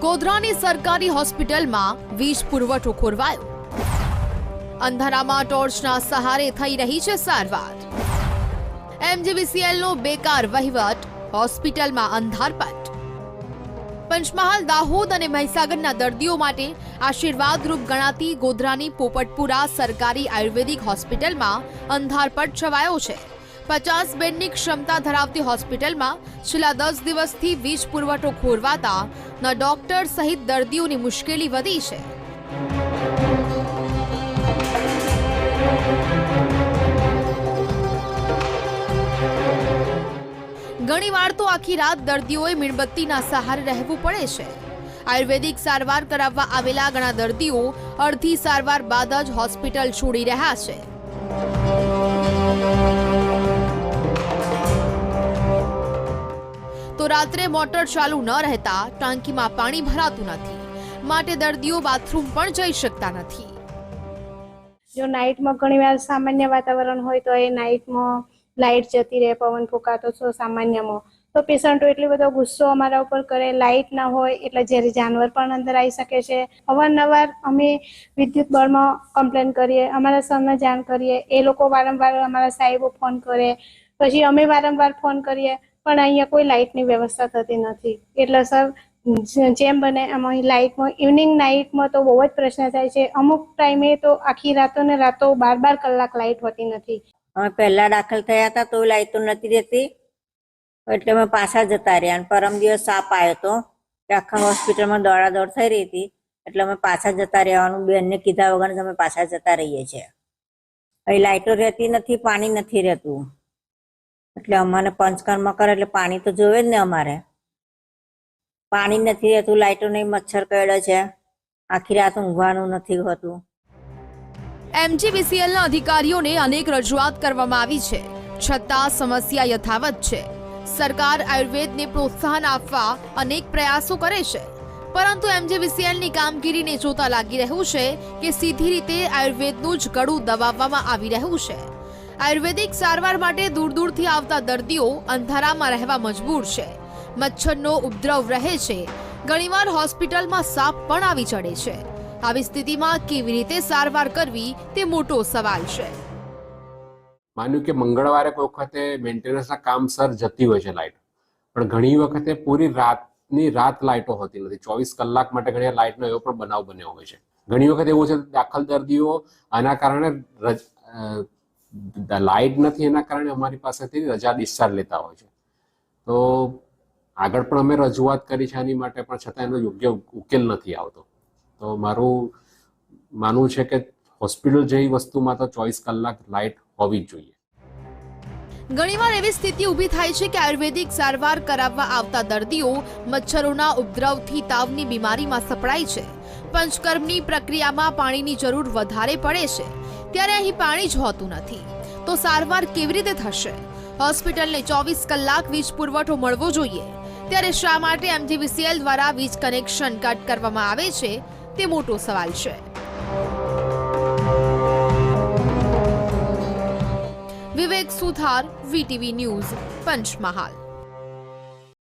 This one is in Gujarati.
ગોધરાની સરકારી હોસ્પિટલમાં વીજ પુરવઠો ખોરવાયો. અંધારામાં ટોર્ચના સહારે થઈ રહી છે સારવાર. એમજીવીસીએલનો બેકાર વહીવટ હોસ્પિટલમાં અંધાર પર. પંચમહાલ, દાહોદ અને મહીસાગરના દર્દીઓ માટે આશીર્વાદરૂપ ગણાતી ગોધરાની પોપટપુરા સરકારી આયુર્વેદિક હોસ્પિટલમાં અંધારપટ છવાયો છે. પચાસ બેડની ક્ષમતા ધરાવતી હોસ્પિટલમાં છેલ્લા દસ દિવસથી વીજ પુરવઠો ખોરવાતા ન ડોક્ટર સહિત દર્દીઓની મુશ્કેલી વધી છે. ઘણીવાર તો આખી રાત દર્દીઓએ મીણબત્તીના સહારે રહેવું પડે છે. આયુર્વેદિક સારવાર કરાવવા આવેલા ઘણા દર્દીઓ અડધી સારવાર બાદ જ હોસ્પિટલ છોડી રહ્યા છે. તો રાત્રે મોટર ચાલુ ન રહેતા ટાંકીમાં પાણી ભરાતું નથી. માટે દર્દીઓ બાથરૂમ પણ જઈ શકતા નથી. જો નાઇટમાં ઘણીવાર સામાન્ય વાતાવરણ હોય તો એ નાઇટમાં લાઇટ જતી રહે, પવન ફૂંકાતો છો સામાન્યમાં. તો પેશન્ટો એટલો બધો ગુસ્સો અમારા ઉપર કરે લાઇટ ના હોય, એટલે જ્યારે જાનવર પણ અંદર આવી શકે છે. અવારનવાર અમે વિદ્યુત બળમાં કમ્પ્લેન કરીએ, અમારા સરને જાણ કરીએ, એ લોકો વારંવાર અમારા સાહેબો ફોન કરે. પછી અમે વારંવાર ફોન કરીએ, પણ અહીંયા કોઈ લાઇટની વ્યવસ્થા થતી નથી. એટલે સર, જેમ બને એમ લાઇટમાં ઇવનિંગ નાઇટમાં તો બહુ જ પ્રશ્ન થાય છે. અમુક ટાઈમે તો આખી રાતો ને રાતો બાર બાર કલાક લાઇટ હોતી નથી. અમે પહેલા દાખલ થયા હતા તો લાઈટો નથી રહેતી. એટલે અમે પાછા જતા રહ્યા અને પરમ દિવસ સાપ આવ્યો હતો આખા હોસ્પિટલમાં દોડાદોડ થઈ રહી હતી. એટલે અમે પાછા જતા રહેવાનું. બેનને કીધા વગર અમે પાછા જતા રહીએ છીએ. અહીં લાઈટો રહેતી નથી, પાણી નથી રહેતું. એટલે અમારે પંચકર્મ કરે એટલે પાણી તો જોવે જ ને અમારે. પાણી નથી રહેતું, લાઈટો નહીં, મચ્છર કરડે છે. આખી રાત ઊંઘવાનું નથી હોતું. એમજીવીસીએલના અધિકારીઓને અનેક રજૂઆત કરવામાં આવી છે. છતાં સમસ્યા યથાવત છે. સરકાર આયુર્વેદને પ્રોત્સાહન આપવા અનેક પ્રયાસો કરે છે. પરંતુ એમજીવીસીએલની કામગીરીને જોતા લાગી રહ્યું છે કે સીધી રીતે આયુર્વેદનું જ ગળું દબાવવામાં આવી રહ્યું છે. આયુર્વેદિક સારવાર માટે દૂર દૂરથી આવતા દર્દીઓ અંધારામાં રહેવા મજબૂર છે. મચ્છરનો ઉપદ્રવ રહે છે. ઘણીવાર હોસ્પિટલમાં સાપ પણ આવી ચડે છે. આવી સ્થિતિમાં કેવી રીતે સારવાર કરવી તે મોટો સવાલ છે. માન્યું કે મંગળવારે કોઈ વખતે મેન્ટેનન્સના કામસર જતી હોય છે લાઇટ પણ ઘણી વખતે પૂરી રાતની રાત લાઇટો હોતી નથી. ચોવીસ કલાક માટે ઘણી લાઇટનો એવો પણ બનાવ બન્યો હોય છે. ઘણી વખત એવું છે દાખલ દર્દીઓ, આના કારણે લાઇટ નથી, એના કારણે અમારી પાસેથી રજા ડિસ્ચાર્જ લેતા હોય છે. તો આગળ પણ અમે રજૂઆત કરી છે આની માટે, પણ છતાં એનો યોગ્ય ઉકેલ નથી આવતો. તો મારું માનવું છે કે હોસ્પિટલ જેવી વસ્તુમાં તો ચોવીસ કલાક લાઇટ હોવી જ જોઈએ. ઘણીવાર એવી સ્થિતિ ઊભી થાય છે કે આયુર્વેદિક સારવાર કરાવવા આવતા દર્દીઓ મચ્છરોના ઉપદ્રવથી તાવની બીમારીમાં સપડાય છે. પંચકર્મની પ્રક્રિયામાં પાણીની જરૂર વધારે પડે છે. ત્યારે અહીં પાણી જ હોતું નથી. તો સારવાર કેવી રીતે થશે? હોસ્પિટલને ચોવીસ કલાક વીજ પુરવઠો મળવો જોઈએ. ત્યારે શા માટે એમજીવીસીએલ દ્વારા વીજ કનેક્શન કટ કરવામાં આવે છે? તે મોટો સવાલ છે. Vivek Suthar VTV news Panchmahal.